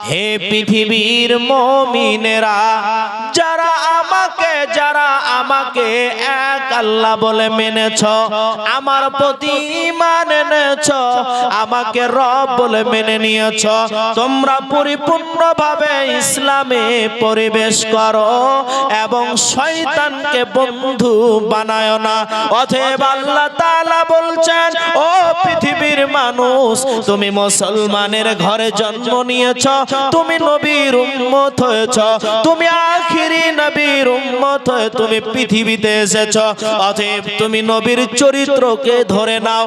হে পৃথিবীর মমিনেরা যারা আমাকে যারা আমাকে এক আল্লাহ বলে মেনেছ আমার প্রতি ইমান এনেছ আমাকে রব বলে মেনে নিয়েছ। তোমরা পরিপূর্ণভাবে ইসলামে পরিবেশ করো এবং শয়তানকে বন্ধু বানায় না। অতএব আল্লাহ তাআলা বলছেন, ও পৃথিবীর মানুষ, তুমি মুসলমানের ঘরে জন্ম নিয়েছ, তুমি নবীর উম্মত হয়েছ, তুমি আখিরি নবীর উম্মত হয়ে তুমি পৃথিবীতে এসেছ। অতএব তুমি নবীর চরিত্রকে ধরে নাও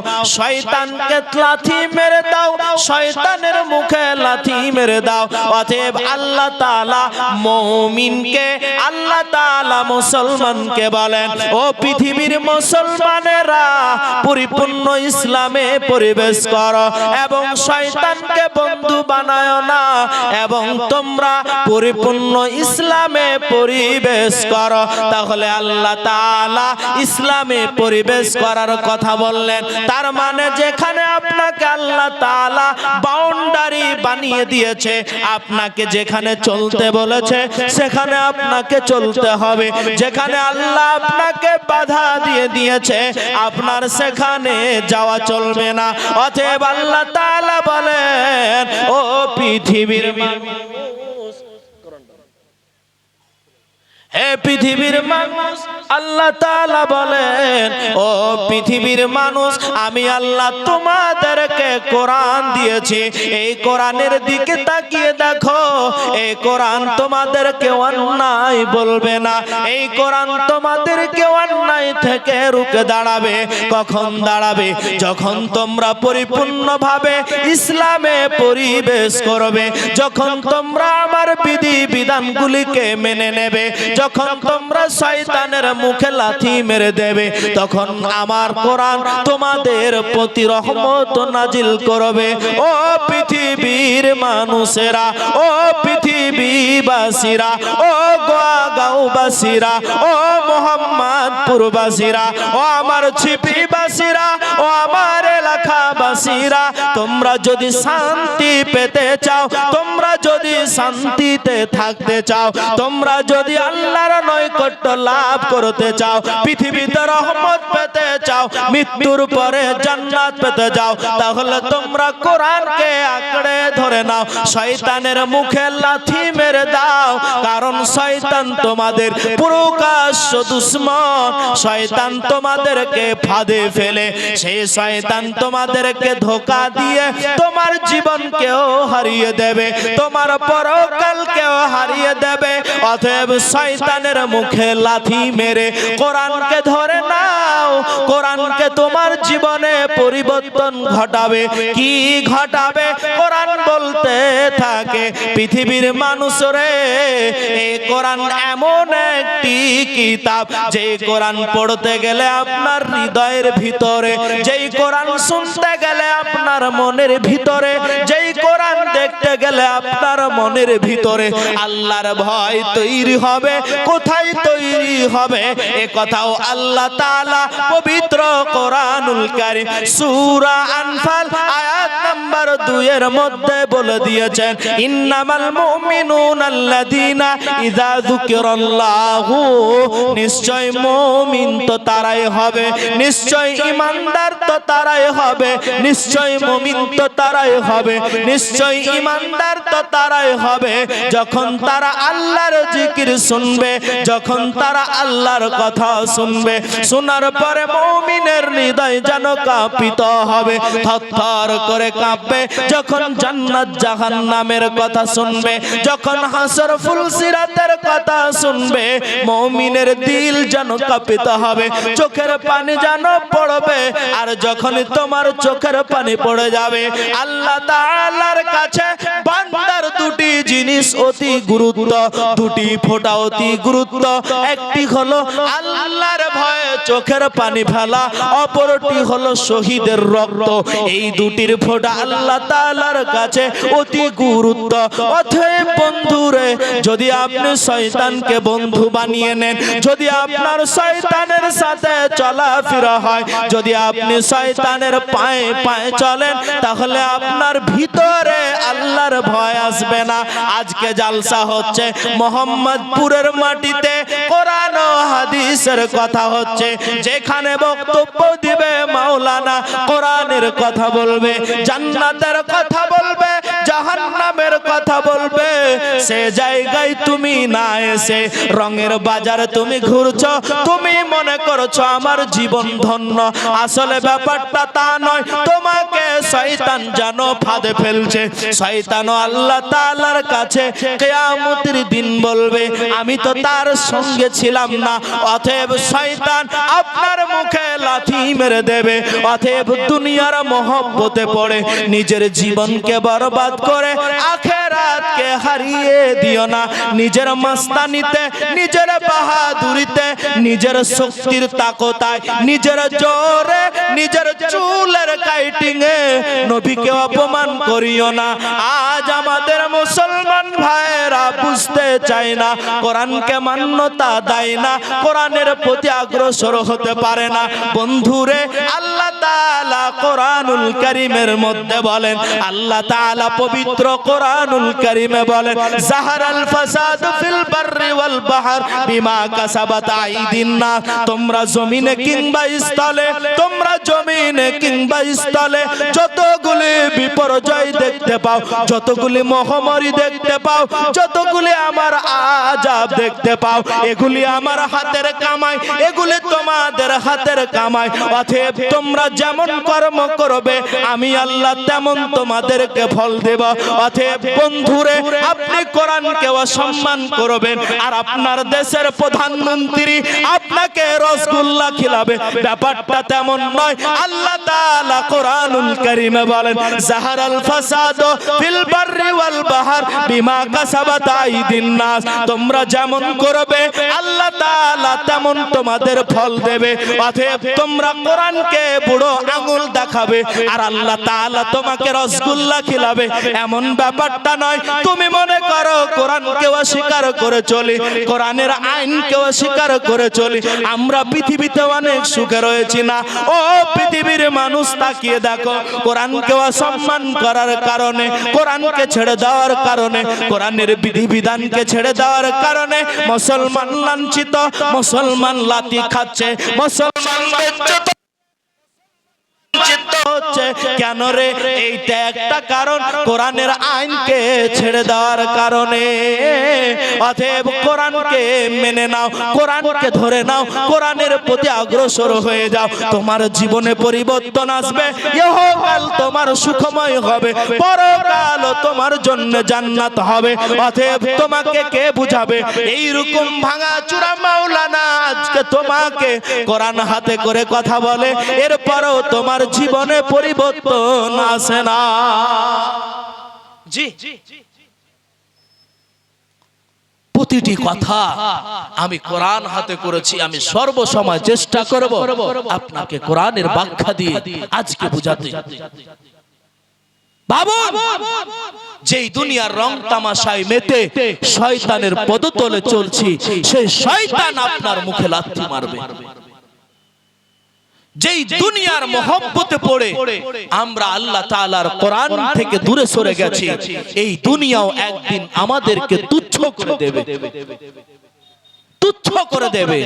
শয়তানকে লাথি মেরে দাও, শয়তানের মুখে লাথি মেরে দাও। অতএব আল্লাহ তাআলা মুমিনকে, আল্লাহ তাআলা মুসলমানকে বলেন, ও পৃথিবীর মুসলমানেরা, পরিপূর্ণ ইসলামে পরিবেশ করো এবং শয়তানকে বন্ধু বানায় না এবং তোমরা পরিপূর্ণ ইসলামে পরিবেশ করো। তাহলে আল্লাহ তাআলা ইসলামে পরিবেশ করার কথা বললেন। তার মানে যেখানে আপনাকে আল্লাহ তাআলা বাউন্ডারি বানিয়ে দিয়েছে, আপনাকে যেখানে চলতে বলেছে, সেখানে আপনাকে চলতে হবে। যেখানে আল্লাহ আপনাকে বাধা দিয়ে দিয়েছে, আপনার সেখানে যাওয়া চলবে না। অতএব আল্লাহ তাআলা বলেন, ও পৃথিবীর মানুষ হে পৃথিবীর মানুষ আল্লাহ তাআলা বলেন, ও পৃথিবীর মানুষ, আমি আল্লাহ তোমাদেরকে কোরআন দিয়েছি। এই কোরআনের দিকে তাকিয়ে দেখো, এই কোরআন তোমাদেরকে অন্যায় বলবে না। এই কোরআন তোমাদেরকে অন্যায় থেকে রুখে দাঁড়াবে। কখন দাঁড়াবে? যখন তোমরা পরিপূর্ণভাবে ইসলামে পরিবেশ করবে, যখন তোমরা আমার বিধানগুলিকে মেনে নেবে। যখন তোমরা শয়তানের মুখে লাথি মেরে দেবে, তখন আমার কোরআন তোমাদের প্রতি রহমত নাজিল করবে। ও পৃথিবীর মানুষেরা, ও পৃথিবীবাসীরা, ও গোয়াগাঁওবাসীরা ও মোহাম্মদপুরবাসীরা, ও আমার ছিপিবাসীরা ও আমার এলাকাবাসীরা, তোমরা যদি শান্তি পেতে চাও, তোমরা যদি শান্তিতে থাকতে চাও, তোমরা যদি আল্লাহর নৈকট্য লাভ করতে চাও, পৃথিবীতে রহমত পেতে চাও, মৃত্যুর পরে জান্নাত পেতে চাও তাহলে তোমরা কোরআনকে আঁকড়ে ধরে নাও, শয়তানের মুখে লাথি মেরে দাও, কারণ শয়তান তোমাদের প্রকাশ্য দুশ্মন, শয়তান তোমাদেরকে ফাঁদে ফেলে। সেই শয়তান তোমাদেরকে ধোকা দিয়ে তোমার জীবনকেও হারিয়ে দেবে, তোমার পরকালকেও হারিয়ে দেবে। অতএব শয়তানের মুখে লাথি মেরে কোরআনকে ধরে নাও, কোরআনকে তোমার জীবনে পরিবর্তন ঘটাবে। কি ঘটাবে? কোরআন বলতে থাকে, পৃথিবীর মানুষরে এই কোরআন এমন একটি কিতাব। যে কোরআন পড়তে গেলে আপনার হৃদয়ের ভিতরে, যেই কোরআন শুনতে গেলে আপনার মনের ভিতরে গেলে আপনার মনের ভিতরে আল্লাহর ভয় তৈরি হবে। কোথায় তৈরি হবে? এ কথাও আল্লাহ তাআলা পবিত্র কোরআনুল কারীম সূরা আনফাল আয়াত নাম্বার 2 এর মধ্যে বলে দিয়েছেন, ইন্নামাল মুমিনুনা আল্লাযীনা ইযা যুকিরাল্লাহু। নিশ্চয় মুমিন তো তারাই হবে, নিশ্চয় ইমানদার তো তারাই হবে, নিশ্চয় মুমিন তো তারাই হবে, নিশ্চয় ইমানদার তো তারাই হবে। যখন তারা আল্লাহর জিকির শুনবে, যখন তারা আল্লাহর কথা শুনবে, শোনার পরে মুমিনের হৃদয় যেন কাঁপিত হবে, থরথর করে কাঁপবে। যখন জান্নাত জাহান্নামের কথা শুনবে, যখন হাসর ফুলসিরাতের কথা শুনবে, মুমিনের দিল যেন কাঁপিত হবে, চোখের পানি যেন পড়বে, আর যখন তোমার চোখের পানি পড়ে যাবে, আল্লাহ তাআলার কাছে বান্দার দুটি জিনিস অতি গুরুত্ব, দুটি ফোঁটা অতি গুরুত্ব। একটি হলো আল্লাহর ভয়ে চোখের পানি ফেলা, অপরটি হলো শহীদের রক্ত। এই দুটির ফোঁটা আল্লাহ তাআলার কাছে অতি গুরুত্ব। অতএব বন্ধুরে, যদি আপনি শয়তানকে বন্ধু বানিয়ে নেন, যদি আপনার শয়তানের সাথে চলাফেরা হয়, যদি আপনি শয়তানের পায়ে পায়ে চলেন, তাহলে আপনার ভিতরে আল্লাহর ভয় আসবে না। আজকে জালসা হচ্ছে। মোহাম্মদপুরের মাটিতে কোরআন হাদিসের কথা হচ্ছে। যেখানে বক্তব্য দিবে মাওলানা কোরআনের কথা বলবে, জান্নাতের কথা বলবে। জাহান্নামের কথা বলবে। সে জায়গায় তুমি না এসে রঙের বাজারে তুমি ঘুরছো। তুমি মনে করছ আমার জীবন ধন্য। আসলে ব্যাপারটা তা নয়, তোমাকে শয়তান যেন ফাঁদে ফেলছে। শয়তান আল্লাহ তাআলার কাছে কিয়ামতের দিন বলবে, আমি তো তার সঙ্গে ছিলাম না, অতএব শয়তান আপনার মুখে লাথি মেরে দেবে। অতএব দুনিয়ার মহব্বতে পড়ে, নিজের জীবনকে বরবাদ করে, আখেরাতকে হারিয়ে দিও না। নিজের মাস্তানিতে, নিজের বাহাদুরিতে, নিজের শক্তির তাকতায়, নিজের জোরে, নিজের চুলের নবীকে অপমান করিও না। আজ আমাদের মুসলমান ভাইয়েরা বুঝতে চায় না, কোরআনকে মান্যতা দেয় না, কোরআনের প্রতি অগ্রসর হতে পারে না। বন্ধুরে, আল্লাহ তাআলা কোরআনুল কারীমের মধ্যে বলেন, আল্লাহ তাআলা পবিত্র কোরআনুল কারীমে বলেন ফাসাদ ফিল বাররি ওয়াল বাহর বিমা কাসাবাত আইদিন নাস। তোমরা জমিনে কিংবা স্থলে, তোমরা জমিনে কিংবা স্থলে যতগুলি বিপর্যয় দেখতে পাও, যতগুলি মহামারী দেখতে পাও, যতগুলি আমার আজাব দেখতে পাও, এগুলি আমার হাতের কামাই, এগুলি তোমাদের হাতের অতএব তোমরা যেমন কর্ম করবে, আমি আল্লাহ তেমন তোমাদেরকে ফল দেব। অতএব বন্ধুরে, আপনি কোরআনকে অসম্মান করবেন, আর আপনার দেশের প্রধানমন্ত্রী আপনাকে রসগোল্লা খিলাবে। ব্যাপারটা তেমন নয়, আল্লাহ তাআলা কোরআনুল কারীমে বলেন, জাহারাল ফাসাদ ফিল বাররি ওয়াল বাহর বিমা কাসাবাত আইদিন নাস। তোমরা যেমন করবে, আল্লাহ তাআলা তেমন তোমাদের ফল দেবে। অতএব তোমরা কোরআনকে বুড়ো আঙুল দেখাবে, আর আল্লাহ তাআলা তোমাকে রসগোল্লা খিলাবে। এমন ব্যাপারটা নয়, তুমি মনে করো কোরআনকে অস্বীকার করে চলি, কোরআনের আইনকে অস্বীকার করে চলি। আমরা পৃথিবীতে অনেক সুখে রয়েছি না। ও পৃথিবীর মানুষ, তাকিয়ে দেখো, কোরআনকে অসম্মান করার কারণে, কোরআনকে ছেড়ে দেওয়ার কারণে, কোরআনের বিধিবিধানকে ছেড়ে দেওয়ার কারণে, মুসলমান লাঞ্ছিত, মুসলমান লাতি খাচ্ছে, মুসলমান লাঞ্ছিত চিত্ত হচ্ছে, কেন রে? এইটা একটা কারণ। কোরআনের আইনকে ছেড়ে দেওয়ার কারণে। অতএব কোরআনকে মেনে নাও, কোরআনকে ধরে নাও, কোরআনের প্রতি অগ্রসর হয়ে যাও। তোমার জীবনে পরিবর্তন আসবে। ইহকাল তোমার সুখময় হবে। পরকাল তোমার জন্য জান্নাত হবে। অতএব তোমাকে কে বুঝাবে? এই রকম ভাঙা চূড়া মাওলানা আজকে তোমাকে কোরআন হাতে করে কথা বলে। এরপরও তোমার জীবনে পরিবর্তন আসে না। জি। প্রতিটি কথা আমি কোরআন হাতে করেছি আমি সর্বসময় চেষ্টা করব আপনাকে কোরআনের ব্যাখ্যা দিয়ে আজকে বুঝাতে। যেই দুনিয়ার রং তামাশায় মেতে শয়তানের পদতলে চলছি সেই শয়তান আপনার মুখে লাথি মারবে। যেই দুনিয়ার মহব্বতে পড়ে আমরা আল্লাহ তাআলার কোরআন থেকে দূরে সরে গেছি। এই দুনিয়াও একদিন আমাদেরকে তুচ্ছ করে দেবে। তুচ্ছ করে দেবে।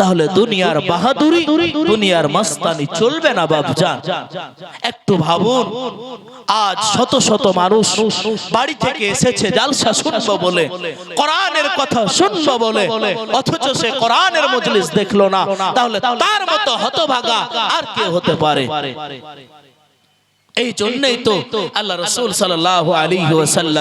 তাহলে দুনিয়ার বাহাদুরি দুনিয়ার মস্তানি চলবে না বাবজান একটু ভাবুন, আজ শত শত মানুষ বাড়ি থেকে এসেছে, জালসা শুনব বলে, কোরআনের কথা শুনব বলে, অথচ সে কোরআনের মজলিস দেখল না। তাহলে তার মতো হতভাগা আর কে হতে পারে। এই জন্যই তো আল্লাহ রসুল সাল্লাল্লাহু আলাইহি ওয়াসাল্লাম